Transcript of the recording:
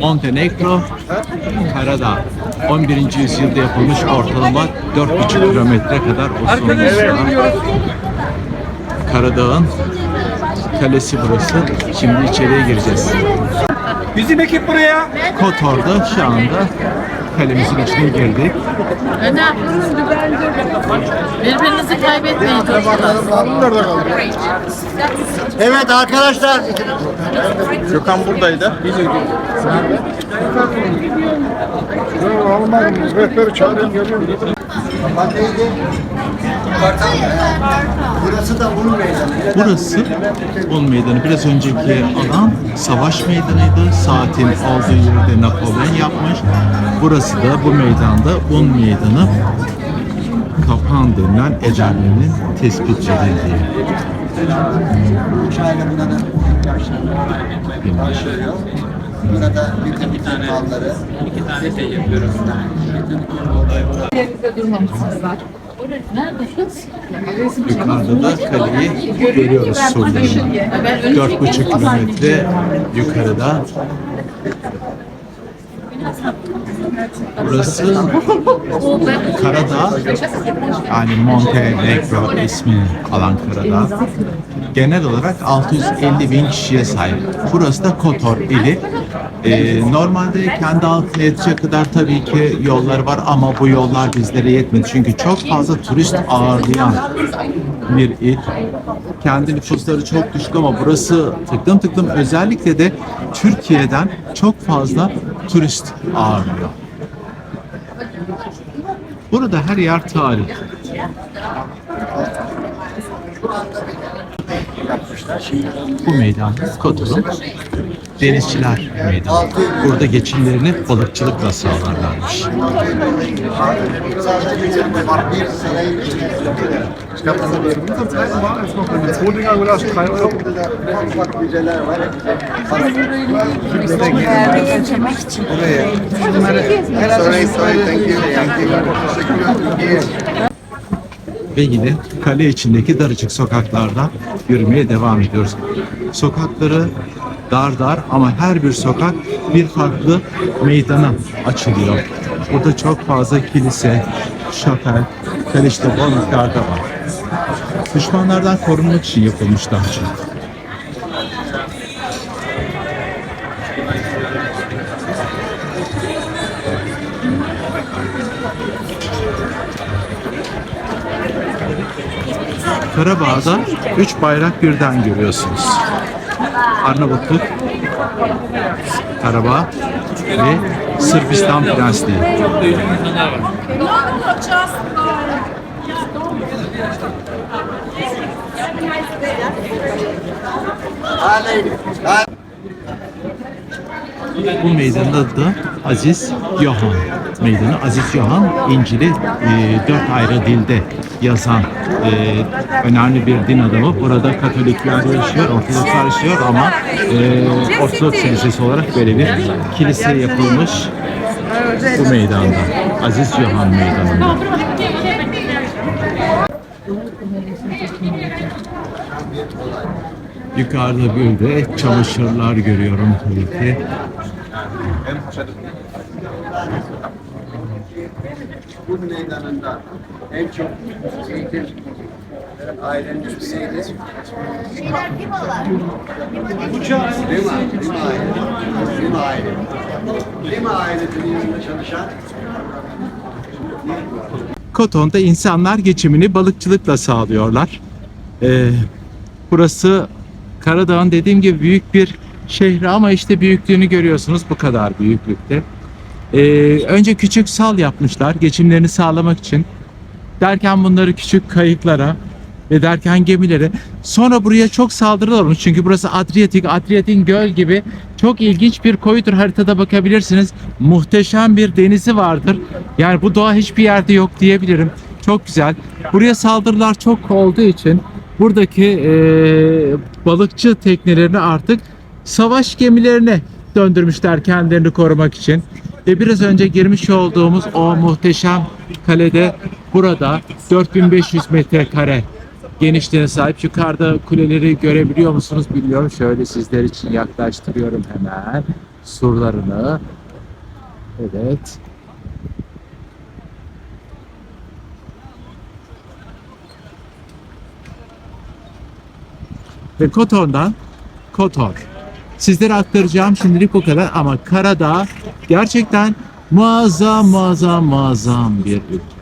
Montenegro, Karadağ. 11. yüzyılda yapılmış ortalama 4,5 kilometre kadar uzunluğunda. Karadağ'ın kalesi burası. Şimdi içeriye gireceğiz. Bizim ekip buraya. Kotor'da şu anda kalemizin içine girdik. Önem. Birbirinizi kaybetmeyin çocuklar. Evet arkadaşlar. Gökhan buradaydı. Rehberi çağırın geliyor. Bak neydi? Burası da un meydanı. Burası Un Meydanı. Biraz önceki alan savaş meydanıydı. Saatin olduğu yerde Napolyon yapmış. Burası da bu meydanda Un Meydanı. Kapan denilen ederlerinin tespit edildiği. Uçağıyla bunların başlıyor. Burada bütün kanalları. Yerinde durmamışsınız var. Nerede kız? Yukarıda da kaleyi görüyoruz Dört buçuk kilometre yukarıda. Burası Karadağ, yani Montenegro ismini alan Karadağ. Genel olarak 650 bin kişiye sahip. Burası da Kotor ili. Ee, normalde kendi halkına yetecek kadar tabii ki yollar var ama bu yollar bizlere yetmedi. Çünkü çok fazla turist ağırlayan bir il. Kendi nüfusları çok düşük ama burası tıklım tıklım özellikle de Türkiye'den çok fazla turist ağırlıyor. Burada her yer tarih. Bu meydan Kotor'un denizciler meydanı. Burada geçimlerini balıkçılıkla sağlarlarmış. Bir sırayı Mit zwei Dinger oder 3 Euro. Burada da ufak ufak müzeler var. Ve yine kale içindeki daracık sokaklardan yürümeye devam ediyoruz. Sokakları dar dar ama her bir sokak bir farklı meydana açılıyor. Burada çok fazla kilise, şapel, kalişte bol miktarda var. Düşmanlardan korunmak için yapılmış daha çok. Karabağ'da üç bayrak birden görüyorsunuz. Arnavutluk, Karabağ ve Sırbistan Prensliği. Bu meydanın adı da Aziz Yohan Meydanı. Aziz Yohan İncil'i e, dört ayrı dilde yazan e, önemli bir din adamı. Burada Katolikler yaşıyor, Ortodokslar yaşıyor ama e, Ortodoks kilisesi olarak böyle bir kilise yapılmış bu meydanda. Aziz Yohan Meydanı'nda. Yukarıda bir de çamaşırlar görüyorum tabii ki. Bu meydanında en çok eğitim ailenin ismi neydi? Lima. Lima aile. Lima aile. Lima ailesinin yanında çalışan Koton'da insanlar geçimini balıkçılıkla sağlıyorlar. Ee, burası Karadağ'ın dediğim gibi büyük bir şehri ama işte büyüklüğünü görüyorsunuz bu kadar büyüklükte. Ee, önce küçük sal yapmışlar geçimlerini sağlamak için. Derken bunları küçük kayıklara ve derken gemilere. Sonra buraya çok saldırılar olmuş. Çünkü burası Adriyatik, Adriyatik'in göl gibi çok ilginç bir koyudur. Haritada bakabilirsiniz. Muhteşem bir denizi vardır. Yani bu doğa hiçbir yerde yok diyebilirim. Çok güzel. Buraya saldırılar çok olduğu için buradaki eee, balıkçı teknelerini artık savaş gemilerine döndürmüşler kendilerini korumak için. Ve biraz önce girmiş olduğumuz o muhteşem kalede burada 4500 metrekare genişliğine sahip. Yukarıda kuleleri görebiliyor musunuz bilmiyorum. Şöyle sizler için yaklaştırıyorum hemen. surlarını. Evet. Ve Kotor'dan Kotor. Sizlere aktaracağım şimdilik bu kadar ama Karadağ gerçekten muazzam muazzam muazzam bir ülke.